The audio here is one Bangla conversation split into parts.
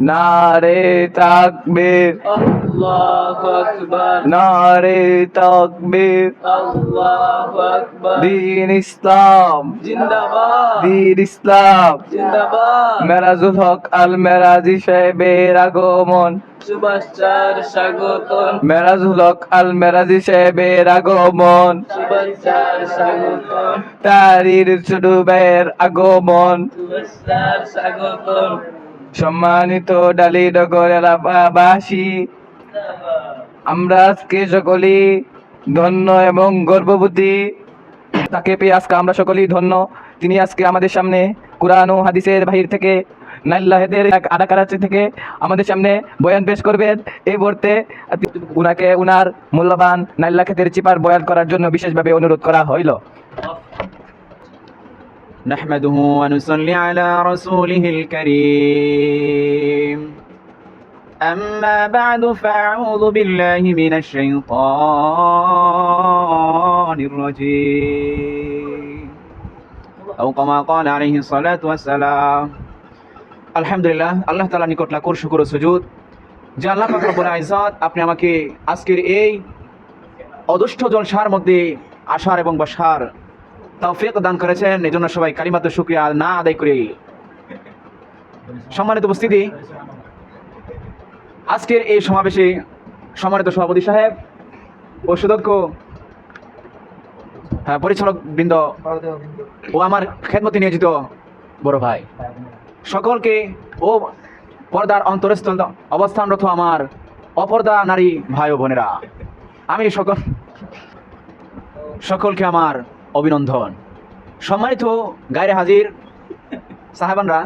নারে তাকবীর। আল্লাহু আকবার। নারে তাকবীর। আল্লাহু আকবার। দিন ইসলাম। জিন্দাবাদ। দিন ইসলাম। জিন্দাবাদ। মেরাজুল হক আল মেরাজি সাহেবের আগমন। শুভেচ্ছার স্বাগতম। মেরাজুল হক আল মেরাজি সাহেবের আগমন। শুভেচ্ছার স্বাগতম। তারির ছোট আগমন। শুভেচ্ছার স্বাগতম। সম্মানিত ডালিনগর এলাকাবাসী, আমরা আজকে সকলেই ধন্য এবং গর্ভবতী তাকে পেয়ে আজকে আমরা সকলেই ধন্য। তিনি আজকে আমাদের সামনে কোরআন ও হাদিসের বাহির থেকে, নাইল্লাহেদের এক আদাকারাচি থেকে আমাদের সামনে বয়ান পেশ করবেন। এই মুহূর্তে উনাকে, উনার মূল্যবান নাইল্লা ক্ষেতের চিপার বয়ান করার জন্য বিশেষভাবে অনুরোধ করা হইল। نحمده ونصلي على رسوله الكريم أما بعد فأعوذ بالله من الشيطان الرجيم أو كما قال عليه الصلاة والسلام আলহামদুলিল্লাহ আল্লাহ তালা নিকট লাখর শুকুর ও সুজুদ যে আল্লাহ পাক রব্বুল ইজ্জত আপনি আমাকে আজকের এই অদুষ্ট জলসার মধ্যে আসার এবং বসার তৌফিক দান করেছেন। এই জন্য সবাই কালিমাত শুক্রিয়া না আদায় করি। সম্মানিত উপস্থিতি আজকের এই সমাবেশে সম্মানিত সভাপতি সাহেব ও সুদক্ষ হ্যাঁ, পরিচালক বৃন্দ ও আমার খেদমতি নিয়োজিত বড় ভাই। সকলকে ও পর্দার অন্তরস্থল অবস্থানরত আমার অপর্দা নারী ভাই ও বোনেরা আমি সকল সকলকে আমার অভিনন্দন। সম্মানিত গায়রে হাজির সাহেবানরা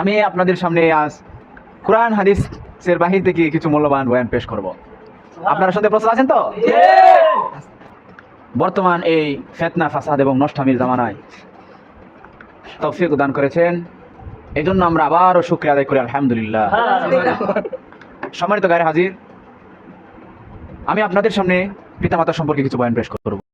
আমি আপনাদের সামনে আজ কোরআন হাদিসের বাহির থেকে কিছু মূল্যবান বয়ান পেশ করব। আপনারা শুনতে প্রস্তুত আছেন তো? বর্তমান এই ফেতনা ফাসাদ এবং নষ্টামির জামানায় তৌফিক দান করেছেন। এই জন্য আমরা আবারও শুক্রিয়া আদায় করি আলহামদুলিল্লাহ। সম্মানিত গায়ে হাজির আমি আপনাদের সামনে পিতামাতা সম্পর্কে কিছু বয়ান পেশ করব।